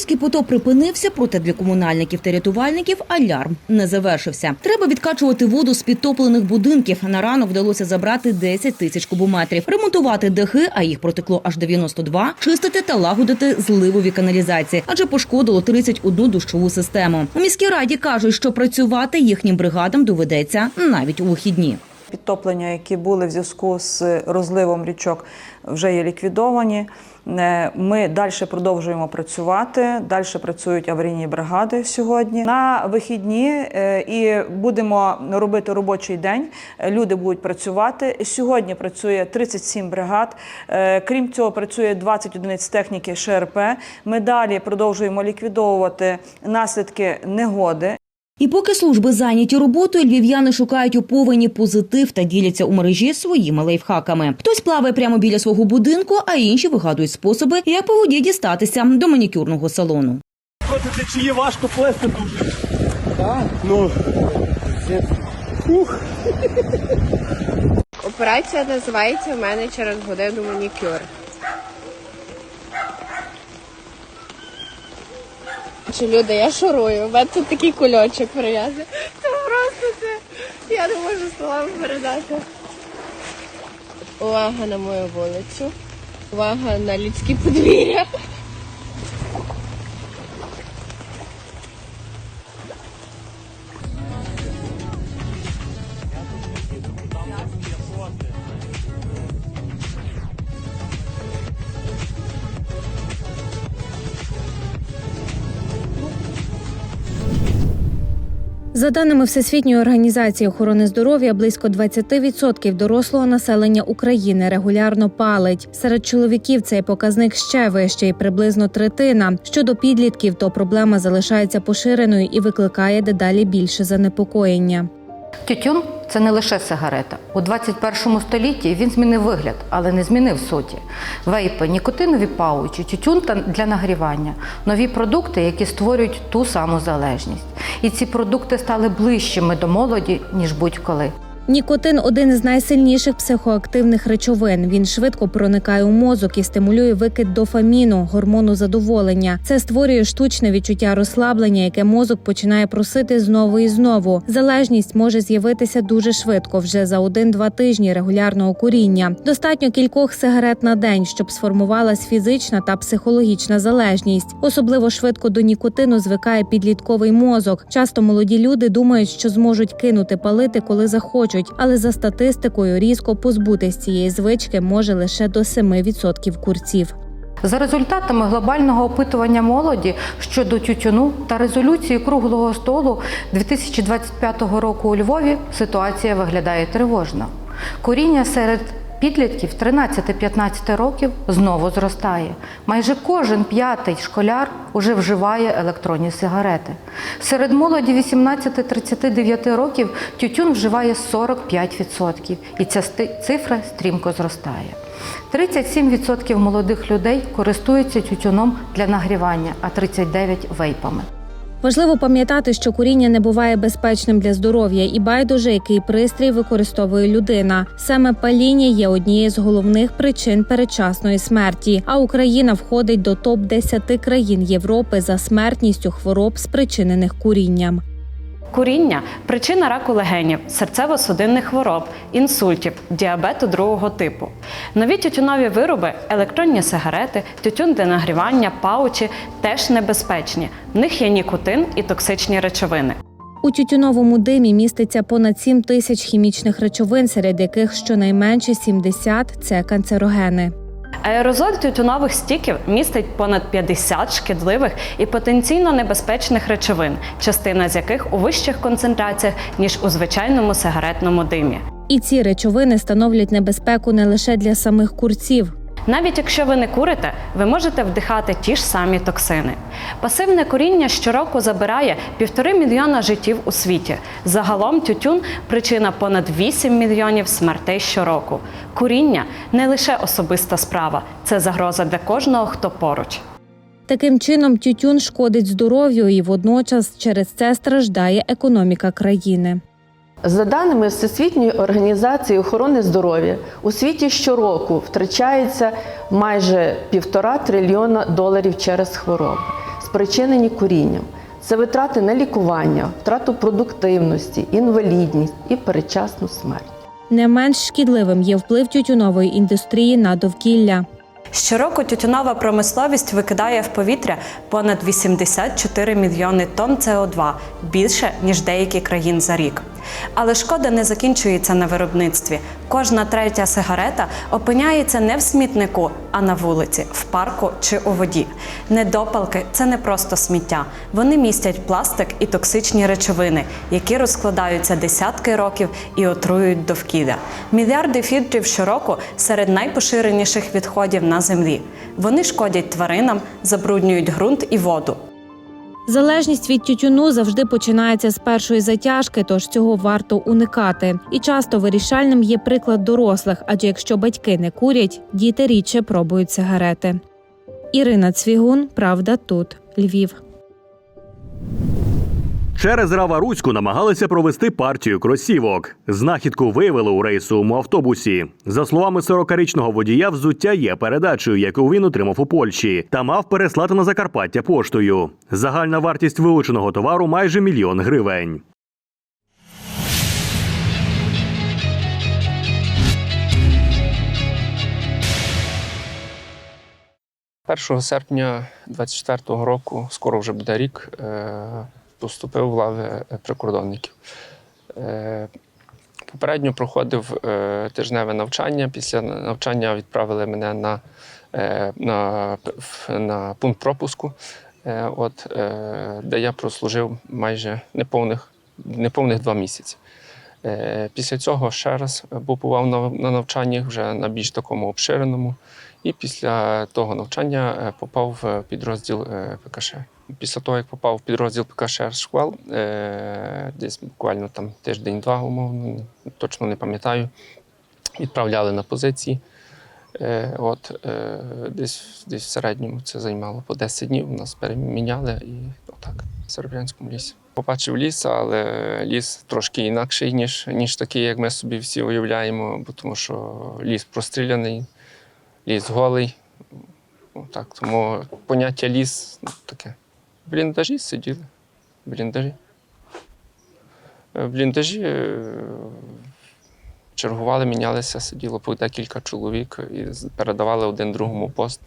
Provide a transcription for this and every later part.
Львівський потоп припинився, проте для комунальників та рятувальників алярм не завершився. Треба відкачувати воду з підтоплених будинків. На ранок вдалося забрати 10 тисяч кубометрів, ремонтувати дахи, а їх протекло аж 92, чистити та лагодити зливові каналізації, адже пошкодило 31 дощову систему. У міській раді кажуть, що працювати їхнім бригадам доведеться навіть у вихідні. Підтоплення, які були в зв'язку з розливом річок, вже є ліквідовані. Е, Ми далі продовжуємо працювати. Далі працюють аварійні бригади сьогодні. На вихідні е, і будемо робити робочий день. Люди будуть працювати. Сьогодні працює 37 бригад. Е, Крім цього, працює 20 одиниць техніки ШРП. Ми далі продовжуємо ліквідовувати наслідки негоди. І поки служби зайняті роботою, львів'яни шукають у повені позитив та діляться у мережі своїми лайфхаками. Хтось плаває прямо біля свого будинку, а інші вигадують способи, як по воді дістатися до манікюрного салону. Проти течії важко плести дуже. Так? Ну. Ух. Операція називається в мене через годину манікюр. Чи люди, я шурую, у мене тут такий кульочок прив'язаний. Це просто це. Я не можу словами передати. Увага на мою вулицю. Увага на людські подвір'я. За даними Всесвітньої організації охорони здоров'я, близько 20% дорослого населення України регулярно палить. Серед чоловіків цей показник ще вищий, приблизно третина. Щодо підлітків, то проблема залишається поширеною і викликає дедалі більше занепокоєння. Тютюн це не лише сигарета. У 21 столітті він змінив вигляд, але не змінив суті. Вейпи, нікотинові паучі, тютюн для нагрівання, нові продукти, які створюють ту саму залежність. І ці продукти стали ближчими до молоді ніж будь-коли. Нікотин один з найсильніших психоактивних речовин. Він швидко проникає у мозок і стимулює викид дофаміну, гормону задоволення. Це створює штучне відчуття розслаблення, яке мозок починає просити знову і знову. Залежність може з'явитися дуже швидко, вже за один-два тижні регулярного куріння. Достатньо кількох сигарет на день, щоб сформувалась фізична та психологічна залежність. Особливо швидко до нікотину звикає підлітковий мозок. Часто молоді люди думають, що зможуть кинути палити, коли захочуть, але за статистикою різко позбутись цієї звички може лише до 7% курців. За результатами глобального опитування молоді щодо тютюну та резолюції круглого столу 2025 року у Львові ситуація виглядає тривожно. Куріння серед підлітків 13-15 років знову зростає. Майже кожен п'ятий школяр уже вживає електронні сигарети. Серед молоді 18-39 років тютюн вживає 45%, і ця цифра стрімко зростає. 37% молодих людей користуються тютюном для нагрівання, а 39% вейпами. Важливо пам'ятати, що куріння не буває безпечним для здоров'я, і байдуже, який пристрій використовує людина. Саме паління є однією з головних причин передчасної смерті. А Україна входить до топ 10 країн Європи за смертністю хвороб, спричинених курінням. Куріння причина раку легенів, серцево-судинних хвороб, інсультів, діабету другого типу. Нові тютюнові вироби, електронні сигарети, тютюн для нагрівання, паучі теж небезпечні. В них є нікотин і токсичні речовини. У тютюновому димі міститься понад 7 тисяч хімічних речовин, серед яких щонайменше 70 – це канцерогени. Аерозоль тютюнових стіків містить понад 50 шкідливих і потенційно небезпечних речовин, частина з яких у вищих концентраціях ніж у звичайному сигаретному димі. І ці речовини становлять небезпеку не лише для самих курців. Навіть якщо ви не курите, ви можете вдихати ті ж самі токсини. Пасивне куріння щороку забирає півтори мільйона життів у світі. Загалом тютюн причина понад 8 мільйонів смертей щороку. Куріння не лише особиста справа, це загроза для кожного, хто поруч. Таким чином, тютюн шкодить здоров'ю і водночас через це страждає економіка країни. За даними Всесвітньої організації охорони здоров'я, у світі щороку втрачається майже півтора трильйона доларів через хвороби. Спричинені курінням. Це витрати на лікування, втрату продуктивності, інвалідність і передчасну смерть. Не менш шкідливим є вплив тютюнової індустрії на довкілля. Щороку тютюнова промисловість викидає в повітря понад 84 мільйони тонн СО2 – більше ніж деякі країн за рік. Але шкода не закінчується на виробництві. Кожна третя сигарета опиняється не в смітнику, а на вулиці, в парку чи у воді. Недопалки це не просто сміття. Вони містять пластик і токсичні речовини, які розкладаються десятки років і отруюють довкілля. Мільярди фільтрів щороку серед найпоширеніших відходів на землі. Вони шкодять тваринам, забруднюють ґрунт і воду. Залежність від тютюну завжди починається з першої затяжки, тож цього варто уникати. І часто вирішальним є приклад дорослих, адже якщо батьки не курять, діти рідше пробують сигарети. Ірина Цвігун, Правда, тут Львів. Через Рава-Руську намагалися провести партію кросівок. Знахідку виявили у рейсовому автобусі. За словами 40-річного водія, взуття є передачею, яку він отримав у Польщі, та мав переслати на Закарпаття поштою. Загальна вартість вилученого товару майже мільйон гривень. 1 серпня 24-го року, скоро вже буде рік, е, поступив в лави прикордонників. Е, Попередньо проходив е, тижневе навчання. Після навчання відправили мене на, е, на, на пункт пропуску, е, от, е, де я прослужив майже неповних, неповних два місяці. Е, Після цього ще раз побував на, на навчанні вже на більш такому обширеному. І після того навчання е, попав в підрозділ е, ПКШ. Після того, як попав в підрозділ ПКШ «Шквал», е, десь буквально там тиждень-два, умовно, точно не пам'ятаю, відправляли на позиції. Е, От, е, десь, десь в середньому це займало по 10 днів. Нас переміняли і отак, в Серебрянському лісі. Побачив ліс, але ліс трошки інакший, ніж, ніж такий, як ми собі всі уявляємо, бо тому що ліс простріляний, ліс голий. Ну, так, тому поняття ліс ну, таке. Бліндажі сиділи. Бліндажі. В бліндажі е, чергували, мінялися, сиділо по декілька чоловік і передавали один другому пост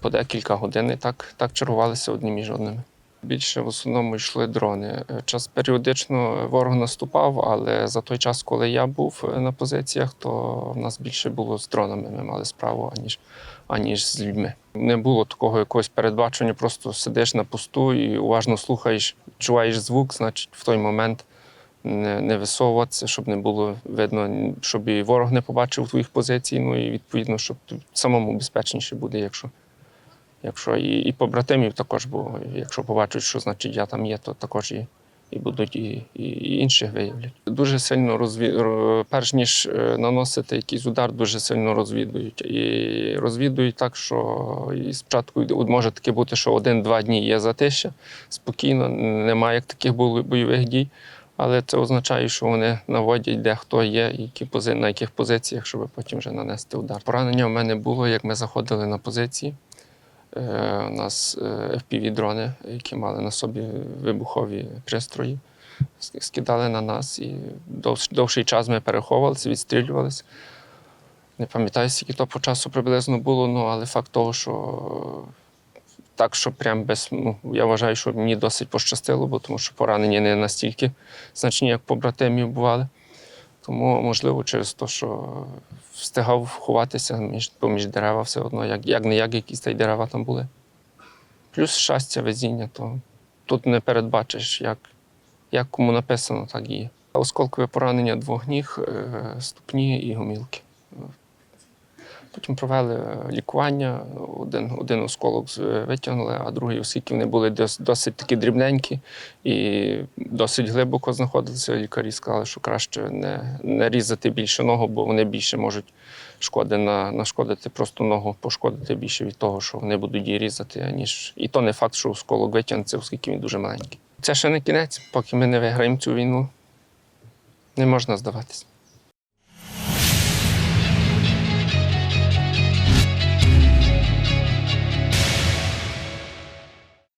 по, декілька годин. Так, так чергувалися одні між одними. Більше в основному йшли дрони. Е, Час періодично ворог наступав, але за той час, коли я був е, на позиціях, то в нас більше було з дронами. Ми мали справу, аніж, аніж з людьми. Не було такого якогось передбачення, просто сидиш на посту і уважно слухаєш, чуваєш звук, значить, в той момент не, не висовуватися, щоб не було видно, щоб і ворог не побачив твоїх позицій. Ну і відповідно, щоб самому безпечніше буде, якщо. Якщо і, і побратимів також, бо якщо побачать, що значить я там є, то також і, і будуть і, і, інших виявлять. Дуже сильно розві... перш ніж е, наносити якийсь удар, дуже сильно розвідують. І розвідують так, що і спочатку може таке бути, що один-два дні є затища, спокійно, немає як таких бойових дій. Але це означає, що вони наводять, де хто є, які пози... на яких позиціях, щоб потім вже нанести удар. Поранення в мене було, як ми заходили на позиції. Е, У нас FPV-дрони, які мали на собі вибухові пристрої, скидали на нас і довш- довший час ми переховувалися, відстрілювалися. Не пам'ятаю, скільки то по часу приблизно було, ну, але факт того, що так, що прям без. Ну, я вважаю, що мені досить пощастило, бо тому що поранення не настільки значні, як побратимів бували. Тому, можливо, через те, що встигав ховатися між, поміж дерева все одно, як, як не як якісь та й дерева там були. Плюс щастя, везіння, то тут не передбачиш, як, як кому написано, так і є. Осколкове поранення двох ніг, е, ступні і гомілки. Потім провели е, лікування, один, один осколок витягнули, а другий, оскільки вони були досить такі дрібненькі і досить глибоко знаходилися, лікарі сказали, що краще не, не різати більше ногу, бо вони більше можуть шкоди на, нашкодити, просто ногу пошкодити більше від того, що вони будуть її різати, аніж. І то не факт, що осколок витягнеться, оскільки він дуже маленький. Це ще не кінець, поки ми не виграємо цю війну, не можна здаватися.